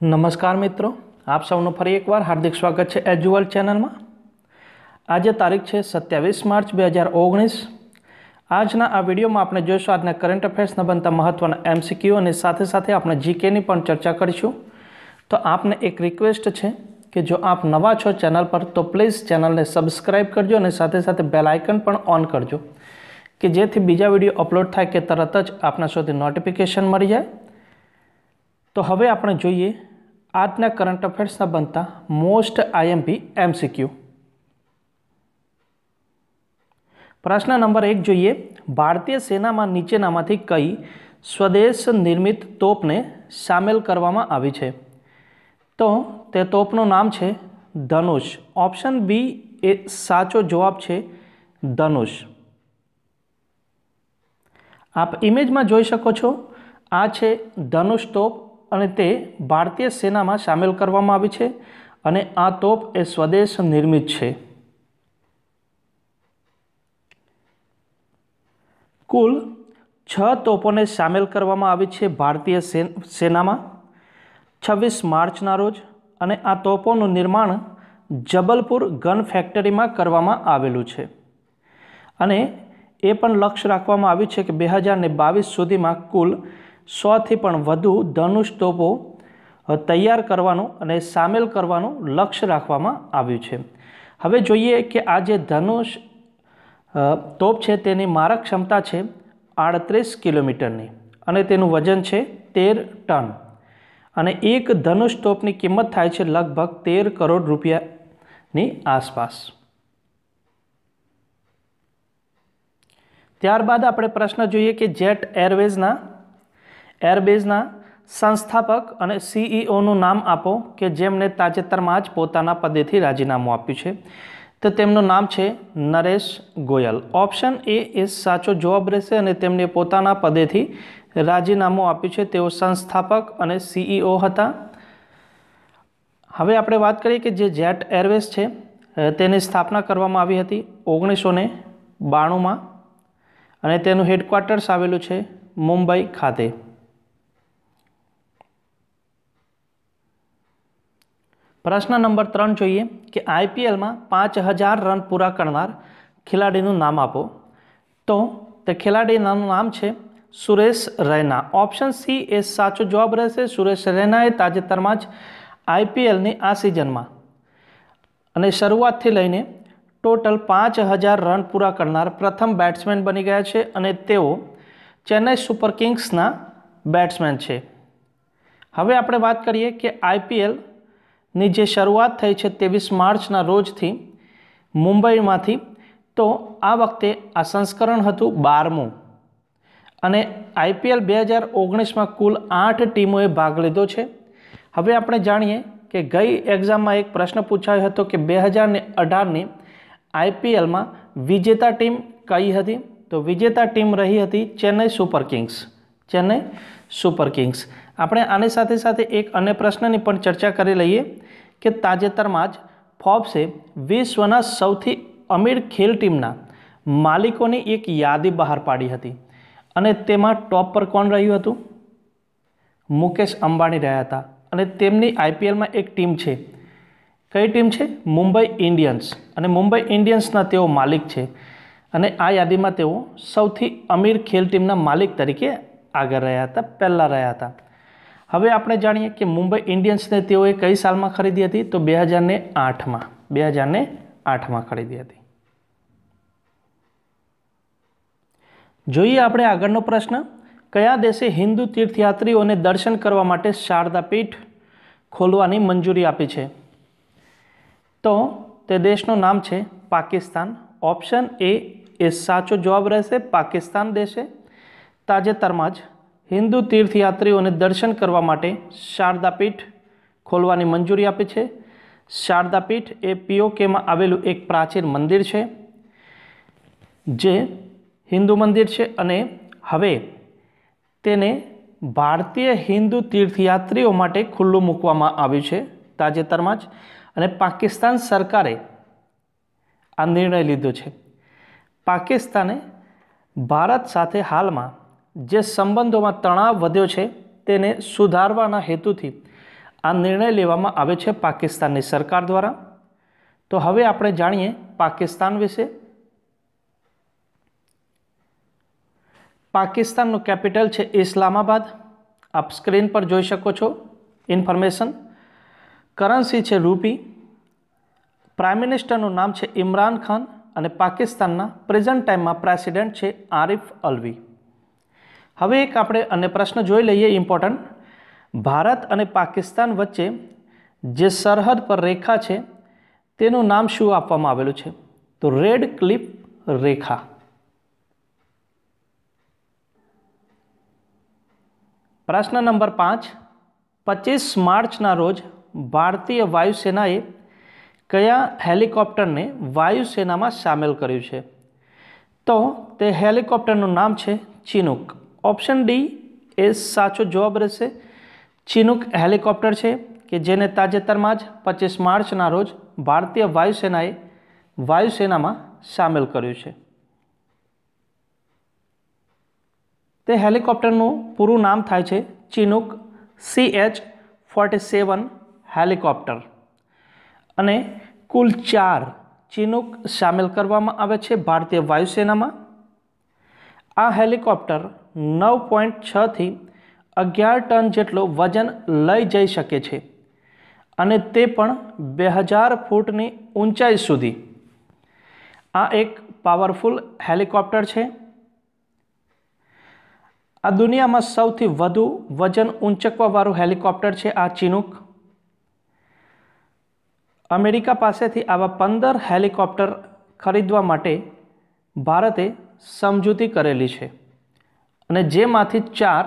નમસ્કાર મિત્રો, આપ સૌનું ફરી એકવાર હાર્દિક સ્વાગત છે એજ્યુઅલ ચેનલમાં. આજે તારીખ છે સત્યાવીસ માર્ચ બે હજાર ઓગણીસ. આજના આ વિડીયોમાં આપણે જોઈશું આજના કરંટ અફેર્સના બનતા મહત્ત્વના એમસીક્યુ અને સાથે સાથે આપણે જીકેની પણ ચર્ચા કરીશું. તો આપને એક રિક્વેસ્ટ છે કે જો આપ નવા છો ચેનલ પર, તો પ્લીઝ ચેનલને સબસ્ક્રાઈબ કરજો અને સાથે સાથે બેલ આઇકન પણ ઓન કરજો, કે જેથી બીજા વીડિયો અપલોડ થાય કે તરત જ આપના સુધી નોટિફિકેશન મળી જાય. તો હવે આપણે જોઈએ આજના કરંટ અફેર્સના બનતા મોસ્ટ આઈએમપી એમસીક્યુ પ્રશ્ન નંબર એક જોઈએ, ભારતીય સેનામાં નીચેનામાંથી કઈ સ્વદેશ નિર્મિત તોપને સામેલ કરવામાં આવી છે? તો તે તોપનું નામ છે ધનુષ. ઓપ્શન બી એ સાચો જવાબ છે ધનુષ. આપ ઇમેજમાં જોઈ શકો છો, આ છે ધનુષ તોપ અને તે ભારતીય સેનામાં સામેલ કરવામાં આવી છે અને આ તોપ એ સ્વદેશ નિર્મિત છે. કુલ છ તોપોને સામેલ કરવામાં આવી છે ભારતીય સેનામાં. છવ્વીસ માર્ચના રોજ અને આ તોપોનું નિર્માણ જબલપુર ગન ફેક્ટરીમાં કરવામાં આવેલું છે. અને એ પણ લક્ષ્ય રાખવામાં આવ્યું છે કે બે હજાર બાવીસ સુધીમાં કુલ સોથી પણ વધુ ધનુષ તોપો તૈયાર કરવાનું અને સામેલ કરવાનું લક્ષ્ય રાખવામાં આવ્યું છે. હવે જોઈએ કે આ જે ધનુષ તોપ છે તેની મારક ક્ષમતા છે આડત્રીસ કિલોમીટરની અને તેનું વજન છે તેર ટન. અને એક ધનુષ તોપની કિંમત થાય છે લગભગ તેર કરોડ રૂપિયાની આસપાસ. ત્યારબાદ આપણે પ્રશ્ન જોઈએ કે જેટ એરવેઝના એરબેઝના સંસ્થાપક અને સીઈઓનું નામ આપો કે જેમણે તાજેતરમાં જ પોતાના પદેથી રાજીનામું આપ્યું છે. તો તેમનું નામ છે નરેશ ગોયલ. ઓપ્શન એ એ સાચો જવાબ રહેશે અને તેમણે પોતાના પદેથી રાજીનામું આપ્યું છે. તેઓ સંસ્થાપક અને સીઈઓ હતા. હવે આપણે વાત કરીએ કે જે જેટ એરવેઝ છે, તેની સ્થાપના કરવામાં આવી હતી ઓગણીસો ને બાણુંમાં. અને તેનું હેડક્વાર્ટર્સ આવેલું છે મુંબઈ ખાતે. પ્રશ્ન નંબર ત્રણ જોઈએ કે આઈપીએલમાં પાંચ હજાર રન પૂરા કરનાર ખેલાડીનું નામ આપો. તો તે ખેલાડીનું નામ છે સુરેશ રૈના. ઓપ્શન સી એ સાચો જવાબ રહેશે. સુરેશ રૈનાએ તાજેતરમાં જ આઈપીએલની આ સિઝનમાં અને શરૂઆતથી લઈને ટોટલ પાંચ હજાર રન પૂરા કરનાર પ્રથમ બેટ્સમેન બની ગયા છે અને તેઓ ચેન્નઈ સુપર કિંગ્સના બેટ્સમેન છે. હવે આપણે વાત કરીએ કે આઈપીએલની જે શરૂઆત થઈ છે ત્રેવીસ માર્ચના રોજથી મુંબઈમાંથી, તો આ વખતે આ સંસ્કરણ હતું બારમું. અને આઈપીએલ બે હજાર ઓગણીસમાં કુલ આઠ ટીમોએ ભાગ લીધો છે. હવે આપણે જાણીએ કે ગઈ એક્ઝામમાં એક પ્રશ્ન પૂછાયો હતો કે બે હજારને અઢારની આઈપીએલમાં વિજેતા ટીમ કઈ હતી? તો વિજેતા ટીમ રહી હતી Chennai super kings. Chennai super kings. આપણે આની સાથે સાથે એક અન્ય પ્રશ્નની પણ ચર્ચા કરી લઈએ કે તાજેતરમાં જ ફોબ્સે વિશ્વના સૌથી અમીર ખેલ ટીમના માલિકોની એક યાદી બહાર પાડી હતી અને તેમાં ટોપ પર કોણ રહ્યું હતું? મુકેશ અંબાણી રહ્યા હતા અને તેમની આઈપીએલમાં એક ટીમ છે. કઈ ટીમ છે? મુંબઈ ઇન્ડિયન્સ. અને મુંબઈ ઇન્ડિયન્સના તેઓ માલિક છે. અને આ યાદીમાં તેઓ સૌથી અમીર ખેલ ટીમના માલિક તરીકે આગળ રહ્યા હતા, પહેલાં રહ્યા હતા. હવે આપણે જાણીએ કે મુંબઈ ઇન્ડિયન્સને તેઓએ કઈ સાલમાં ખરીદી હતી? તો બે હજારને આઠમાં, બે હજારને આઠમાં ખરીદી હતી. જોઈએ આપણે આગળનો પ્રશ્ન. કયા દેશે હિન્દુ તીર્થયાત્રીઓને દર્શન કરવા માટે શારદા પીઠ ખોલવાની મંજૂરી આપી છે? તો તે દેશનું નામ છે પાકિસ્તાન. ઓપ્શન એ એ સાચો જવાબ રહેશે, પાકિસ્તાન દેશે. તાજેતરમાં જ હિન્દુ તીર્થયાત્રીઓને દર્શન કરવા માટે શારદાપીઠ ખોલવાની મંજૂરી આપી છે. શારદા પીઠ એ પીઓકેમાં આવેલું એક પ્રાચીન મંદિર છે, જે હિન્દુ મંદિર છે અને હવે તેને ભારતીય હિન્દુ તીર્થયાત્રીઓ માટે ખુલ્લું મૂકવામાં આવ્યું છે તાજેતરમાં જ અને પાકિસ્તાન સરકારે આ નિર્ણય લીધો છે. પાકિસ્તાને ભારત સાથે હાલમાં જે સંબંધોમાં તણાવ વધ્યો છે તેને સુધારવાના હેતુથી આ નિર્ણય લેવામાં આવે છે પાકિસ્તાનની સરકાર દ્વારા. તો હવે આપણે જાણીએ પાકિસ્તાન વિશે. પાકિસ્તાનનું કેપિટલ છે ઇસ્લામાબાદ. આપ સ્ક્રીન પર જોઈ શકો છો ઇન્ફોર્મેશન. કરન્સી છે રૂપી. પ્રાઇમ મિનિસ્ટરનું નામ છે ઇમરાન ખાન અને પાકિસ્તાનના પ્રેઝન્ટ ટાઈમમાં પ્રેસિડેન્ટ છે આરિફ અલવી. હવે એક આપણે અને પ્રશ્ન જોઈ લઈએ ઇમ્પોર્ટન્ટ ભારત અને પાકિસ્તાન વચ્ચે જે સરહદ પર રેખા છે, તેનું નામ શું આપવામાં આવેલું છે? તો રેડ ક્લિપ રેખા. પ્રશ્ન નંબર પાંચ. પચીસ માર્ચના રોજ ભારતીય વાયુસેનાએ કયા હેલિકોપ્ટરને વાયુસેનામાં સામેલ કર્યું છે? તો તે હેલિકોપ્ટરનું નામ છે ચિનુક. ઓપ્શન ડી એ સાચો જવાબ રહેશે. ચિનુક હેલિકોપ્ટર છે કે જેને તાજેતરમાં જ પચીસ માર્ચના રોજ ભારતીય વાયુસેનાએ વાયુસેનામાં સામેલ કર્યું છે. તે હેલિકોપ્ટરનું પૂરું નામ થાય છે Chinook C H forty seven helicopter. અને કુલ ચાર ચિનુક સામેલ કરવામાં આવે છે ભારતીય વાયુસેનામાં. આ હેલિકોપ્ટર નવ પોઈન્ટ છથી અગિયાર ટન જેટલો વજન લઈ જઈ શકે છે. અને તે પણ બે હજાર ફૂટની ઊંચાઈ સુધી. આ એક પાવરફુલ હેલિકોપ્ટર છે. આ દુનિયામાં સૌથી વધુ વજન ઊંચકવાવાળું હેલિકોપ્ટર છે આ ચિનુક. અમેરિકા પાસેથી આવા પંદર હેલિકોપ્ટર ખરીદવા માટે ભારતે સમજૂતી કરેલી છે. અને જેમાંથી ચાર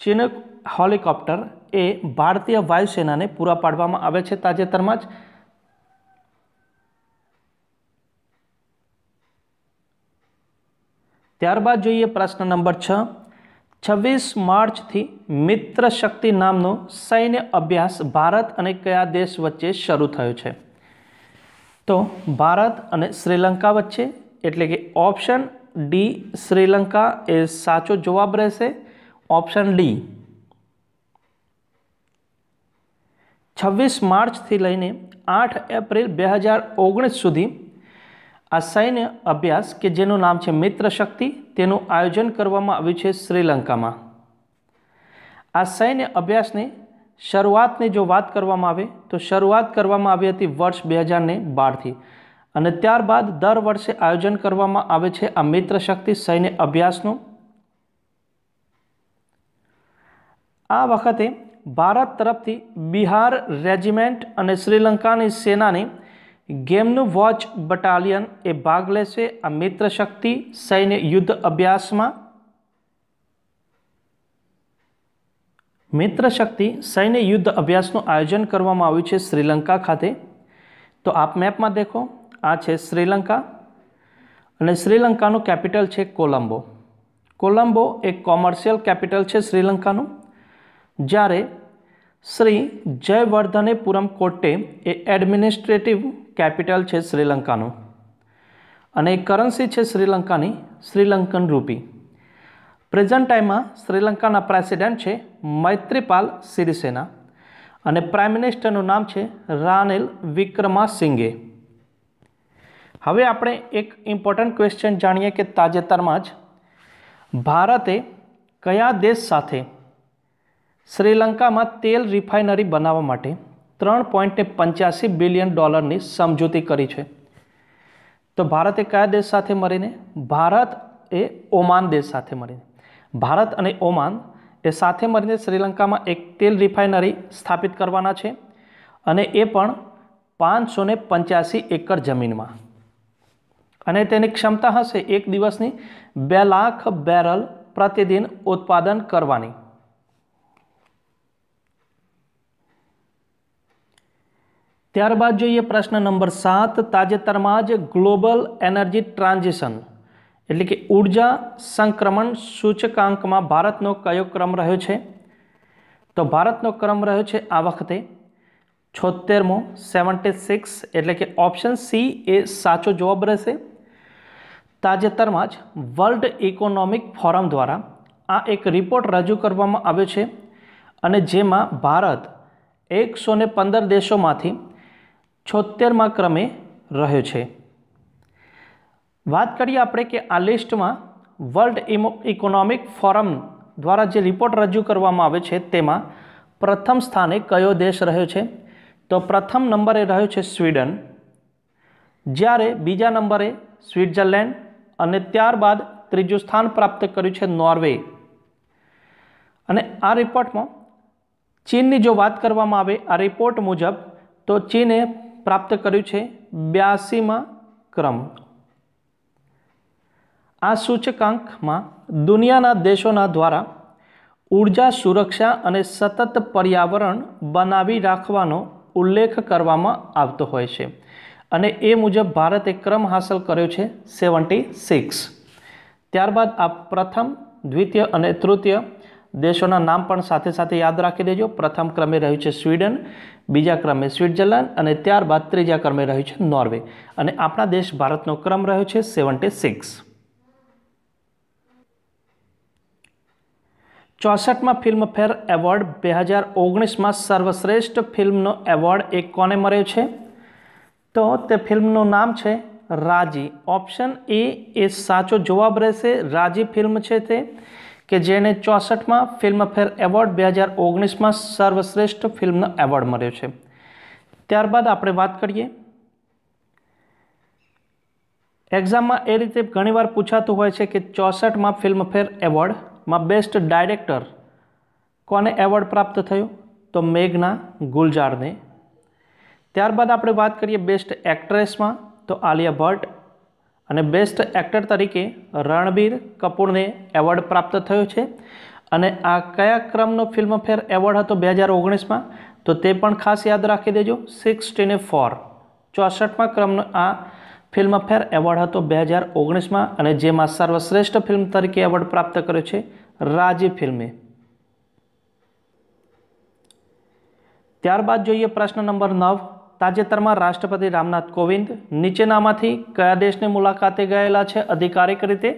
ચિનુક હોલિકોપ્ટર એ ભારતીય વાયુસેનાને પૂરા પાડવામાં આવે છે તાજેતરમાં જ. ત્યારબાદ જોઈએ પ્રશ્ન નંબર છ. છવ્વીસ માર્ચથી મિત્ર શક્તિ નામનો સૈન્ય અભ્યાસ ભારત અને કયા દેશ વચ્ચે શરૂ થયો છે? તો ભારત અને શ્રીલંકા વચ્ચે, એટલે કે ઓપ્શન ડી શ્રીલંકા એ સાચો જવાબ રહેશે ઓપ્શન ડી છવ્વીસ માર્ચથી લઈને આઠ એપ્રિલ બે હજાર ઓગણીસ સુધી આ સૈન્ય અભ્યાસ કે જેનું નામ છે મિત્ર શક્તિ તેનું આયોજન કરવામાં આવ્યું છે શ્રીલંકામાં આ સૈન્ય અભ્યાસની શરૂઆતની જો વાત કરવામાં આવે તો શરૂઆત કરવામાં આવી હતી વર્ષ બે હજારને બારથી અને ત્યારબાદ દર વર્ષે આયોજન કરવામાં આવે છે આ મિત્ર શક્તિ સૈન્ય અભ્યાસનું. આ વખતે ભારત તરફથી બિહાર રેજિમેન્ટ અને શ્રીલંકાની સેનાની ગેમનું વોચ બટાલિયન એ ભાગ લેશે. આ મિત્ર શક્તિ સૈન્ય યુદ્ધ અભ્યાસમાં મિત્ર શક્તિ સૈન્ય યુદ્ધ અભ્યાસનું આયોજન કરવામાં આવ્યું છે શ્રીલંકા ખાતે. તો આપ મેપમાં દેખો. આ છે શ્રીલંકા અને શ્રીલંકાનું કેપિટલ છે કોલંબો. કોલંબો એક કોમર્શિયલ કેપિટલ છે શ્રીલંકાનું, જ્યારે શ્રી જયવર્ધનેપુરમ કોટ્ટે એ એડમિનિસ્ટ્રેટિવ કેપિટલ છે શ્રીલંકાનું અને કરન્સી છે શ્રીલંકાની શ્રીલંકન રૂપી. પ્રેઝન્ટ ટાઈમમાં શ્રીલંકાના પ્રેસિડેન્ટ છે મૈત્રીપાલ સિરિસેના અને પ્રાઇમ મિનિસ્ટરનું નામ છે રાનિલ વિક્રમાસિંઘે. હવે આપણે એક ઇમ્પોર્ટન્ટ ક્વેશ્ચન જાણીએ કે તાજેતરમાં જ ભારતે કયા દેશ સાથે શ્રીલંકામાં તેલ રિફાઇનરી બનાવવા માટે ત્રણ પોઈન્ટ પંચ્યાસી બિલિયન ડોલરની સમજૂતી કરી છે? તો ભારતે કયા દેશ સાથે મળીને? ભારત એ ઓમાન દેશ સાથે મળીને. ભારત અને ઓમાન એ સાથે મળીને શ્રીલંકામાં એક તેલ રિફાઇનરી સ્થાપિત કરવાના છે અને એ પણ પાંચસો પંચ્યાસી એકર જમીનમાં. અને તેની ક્ષમતા હશે એક દિવસની બે લાખ બેરલ પ્રતિદિન ઉત્પાદન કરવાની. ત્યારબાદ જોઈએ પ્રશ્ન નંબર સાત, તાજેતરમાં જ ગ્લોબલ એનર્જી ટ્રાન્ઝિશન, એટલે કે ઊર્જા સંક્રમણ સૂચકાંકમાં ભારતનો કયો ક્રમ રહ્યો છે? તો ભારતનો ક્રમ રહ્યો છે આ વખતે છોતેરમો સેવન્ટી સિક્સ, એટલે કે ઓપ્શન સી એ સાચો જવાબ રહેશે. તાજેતરમાં જ વર્લ્ડ ઇકોનોમિક ફોરમ દ્વારા આ એક રિપોર્ટ રજૂ કરવામાં આવ્યો છે અને જેમાં ભારત એકસો ને પંદર દેશોમાંથી છોતેરમાં ક્રમે રહ્યો છે. વાત કરીએ આપણે કે આ લિસ્ટમાં વર્લ્ડ ઇકોનોમિક ફોરમ દ્વારા જે રિપોર્ટ રજૂ કરવામાં આવે છે તેમાં પ્રથમ સ્થાને કયો દેશ રહ્યો છે? તો પ્રથમ નંબરે રહ્યો છે સ્વીડન. જ્યારે બીજા નંબરે સ્વિટ્ઝરલેન્ડ અને ત્યારબાદ ત્રીજું સ્થાન પ્રાપ્ત કર્યું છે નોર્વે. અને આ રિપોર્ટમાં ચીનની જો વાત કરવામાં આવે, આ રિપોર્ટ મુજબ, તો ચીને પ્રાપ્ત કર્યું છે બ્યાસીમાં ક્રમ. આ સૂચકાંકમાં દુનિયાના દેશોના દ્વારા ઊર્જા સુરક્ષા અને સતત પર્યાવરણ બનાવી રાખવાનો ઉલ્લેખ કરવામાં આવતો હોય છે. અને એ મુજબ ભારતે ક્રમ હાંસલ કર્યો છે સેવન્ટી સિક્સ. ત્યારબાદ આ પ્રથમ, દ્વિતીય અને તૃતીય દેશોના નામ પણ સાથે સાથે યાદ રાખી દેજો. પ્રથમ ક્રમે રહ્યું છે સ્વીડન, બીજા ક્રમે સ્વિટ્ઝરલેન્ડ અને ત્યારબાદ ત્રીજા ક્રમે રહ્યું છે નોર્વે. અને આપણા દેશ ભારતનો ક્રમ રહ્યો છે સેવન્ટી સિક્સ. ચોસઠમાં ફિલ્મફેર એવોર્ડ બે હજાર ઓગણીસમાં સર્વશ્રેષ્ઠ ફિલ્મનો એવોર્ડ એક કોને મળ્યો છે? તો તે ફિલ્મનું નામ છે રાજી. ઓપ્શન એ એ સાચો જવાબ રહેશે. રાજી ફિલ્મ છે તે કે જેને ચોસઠમાં ફિલ્મફેર એવોર્ડ બે હજાર ઓગણીસમાં સર્વશ્રેષ્ઠ ફિલ્મનો એવોર્ડ મળ્યો છે. ત્યારબાદ આપણે વાત કરીએ. એક્ઝામમાં એ રીતે ઘણીવાર પૂછાતું હોય છે કે ચોસઠમાં ફિલ્મફેર એવોર્ડમાં બેસ્ટ ડાયરેક્ટર કોને એવોર્ડ પ્રાપ્ત થયો? તો મેઘના ગુલજારને ત્યારબાદ આપણે વાત કરીએ બેસ્ટ એક્ટ્રેસમાં તો આલિયા ભટ્ટ. અને બેસ્ટ એક્ટર તરીકે રણબીર કપૂરને એવોર્ડ પ્રાપ્ત થયો છે. અને આ કયા ક્રમનો ફિલ્મફેર એવોર્ડ હતો બે હજાર ઓગણીસમાં? તો તે પણ ખાસ યાદ રાખી દેજો સિક્સટીને ફોર ચોસઠમાં ક્રમનો આ ફિલ્મફેર એવોર્ડ હતો બે હજાર ઓગણીસમાં અને જેમાં સર્વશ્રેષ્ઠ ફિલ્મ તરીકે એવોર્ડ પ્રાપ્ત કર્યો છે રાજી ફિલ્મે ત્યારબાદ જોઈએ પ્રશ્ન નંબર નવ. તાજેતરમાં રાષ્ટ્રપતિ રામનાથ કોવિંદ નીચેનામાંથી કયા દેશની મુલાકાતે ગયેલા છે અધિકારિક રીતે?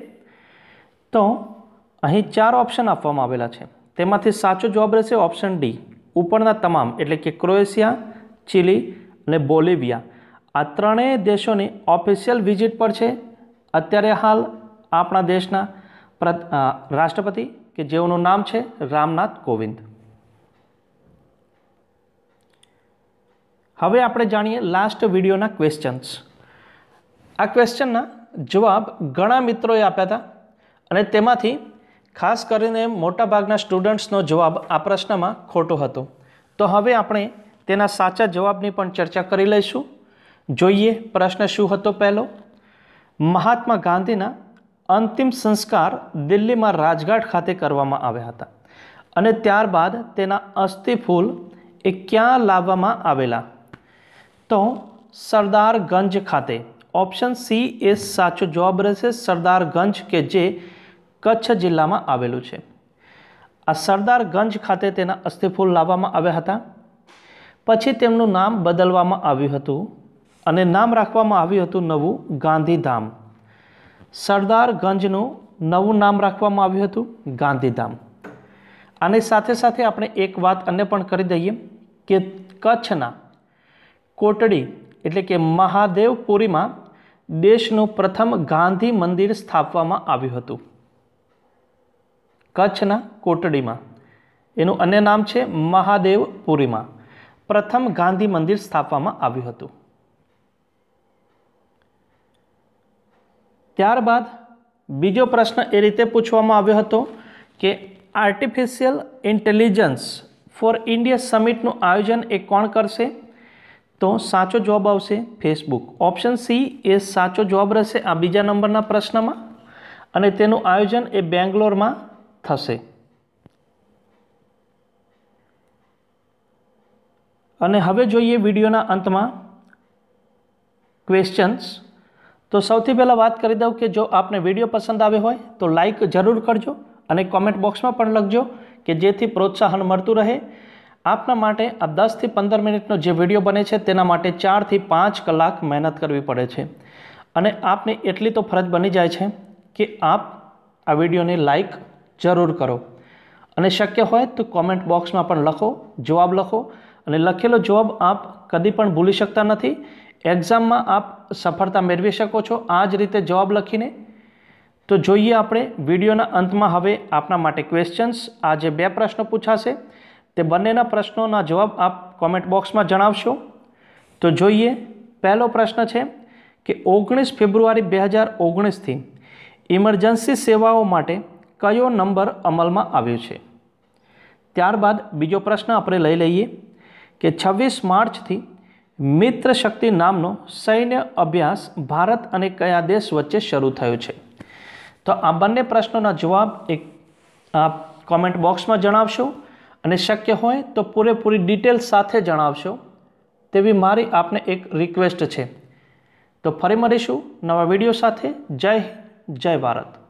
તો અહીં ચાર ઓપ્શન આપવામાં આવેલા છે. તેમાંથી સાચો જવાબ રહેશે ઓપ્શન ડી, ઉપરના તમામ, એટલે કે ક્રોએશિયા, ચીલી અને બોલિવિયા. આ ત્રણેય દેશોની ઓફિશિયલ વિઝિટ પર છે. અત્યારે હાલ આપણા દેશના રાષ્ટ્રપતિ, કે જેઓનું નામ છે રામનાથ કોવિંદ. હવે આપણે જાણીએ લાસ્ટ વિડીયોના ક્વેશ્ચન્સ આ ક્વેશ્ચનના જવાબ ઘણા મિત્રોએ આપ્યા હતા અને તેમાંથી ખાસ કરીને મોટાભાગના સ્ટુડન્ટ્સનો જવાબ આ પ્રશ્નમાં ખોટો હતો. તો હવે આપણે તેના સાચા જવાબની પણ ચર્ચા કરી લઈશું. જોઈએ પ્રશ્ન શું હતો પહેલો? મહાત્મા ગાંધીના અંતિમ સંસ્કાર દિલ્હીમાં રાજઘાટ ખાતે કરવામાં આવ્યા હતા અને ત્યારબાદ તેના અસ્થિ ફૂલ એ ક્યાં લાવવામાં આવેલા? તો સરદારગંજ ખાતે. ઓપ્શન સી એ સાચો જવાબ રહેશે સરદારગંજ કે જે કચ્છ જિલ્લામાં આવેલું છે. આ સરદારગંજ ખાતે તેના અસ્થિફૂલ લાવવામાં આવ્યા હતા. પછી તેમનું નામ બદલવામાં આવ્યું હતું અને નામ રાખવામાં આવ્યું હતું નવું ગાંધીધામ. સરદારગંજનું નવું નામ રાખવામાં આવ્યું હતું ગાંધીધામ. આની સાથે સાથે આપણે એક વાત અન્ય પણ કરી દઈએ કે કચ્છના કોટડી એટલે કે મહાદેવપુરીમાં દેશનું પ્રથમ ગાંધી મંદિર સ્થાપવામાં આવ્યું હતું. કચ્છના કોટડીમાં. એનું અન્ય નામ છે મહાદેવપુરીમાં. પ્રથમ ગાંધી મંદિર સ્થાપવામાં આવ્યું હતું. ત્યારબાદ બીજો પ્રશ્ન એ રીતે પૂછવામાં આવ્યો હતો કે આર્ટિફિશિયલ ઇન્ટેલિજન્સ ફોર ઇન્ડિયા સમિટનું આયોજન એ કોણ કરશે? તો સાચો જવાબ આવશે ફેસબુક ઓપ્શન સી એ સાચો જવાબ રહેશે આ બીજા નંબરના પ્રશ્નમાં અને તેનું આયોજન એ બેંગ્લોરમાં થશે. અને હવે જોઈએ વિડીયોના અંતમાં ક્વેશ્ચન્સ તો સૌથી પહેલાં વાત કરી દઉં કે જો આપને વીડિયો પસંદ આવ્યો હોય તો લાઈક જરૂર કરજો અને કોમેન્ટ બોક્સમાં પણ લખજો કે જેથી પ્રોત્સાહન મળતું રહે. આપના માટે આ દસથી પંદર મિનિટનો જે વીડિયો બને છે, તેના માટે ચારથી પાંચ કલાક મહેનત કરવી પડે છે. અને આપને એટલી તો ફરજ બની જાય છે કે આપ આ વિડીયોને લાઈક જરૂર કરો. અને શક્ય હોય તો કોમેન્ટ બોક્સમાં પણ લખો, જવાબ લખો. અને લખેલો જવાબ આપ કદી પણ ભૂલી શકતા નથી. એક્ઝામમાં આપ સફળતા મેળવી શકો છો આ જ રીતે જવાબ લખીને. તો જોઈએ આપણે વિડીયોના અંતમાં હવે આપના માટે ક્વેશ્ચન્સ આ જે બે પ્રશ્નો પૂછાશે. તે બંનેના પ્રશ્નોના જવાબ આપ કોમેન્ટ બોક્સમાં જણાવશો. તો જોઈએ, પહેલો પ્રશ્ન છે કે ઓગણીસ ફેબ્રુઆરી બે હજાર ઓગણીસથી ઇમરજન્સી સેવાઓ માટે કયો નંબર અમલમાં આવ્યો છે? ત્યારબાદ બીજો પ્રશ્ન આપણે લઈ લઈએ કે છવ્વીસ માર્ચથી મિત્ર શક્તિ નામનો સૈન્ય અભ્યાસ ભારત અને કયા દેશ વચ્ચે શરૂ થયો છે? તો આ બંને પ્રશ્નોના જવાબ એક આપ કોમેન્ટ બોક્સમાં જણાવશો. અને શક્ય હોય તો પૂરેપૂરી ડિટેલ સાથે જણાવશો, તેવી મારી આપને એક રિક્વેસ્ટ છે. તો ફરી મળીશું નવા વીડિયો સાથે. જય જય ભારત.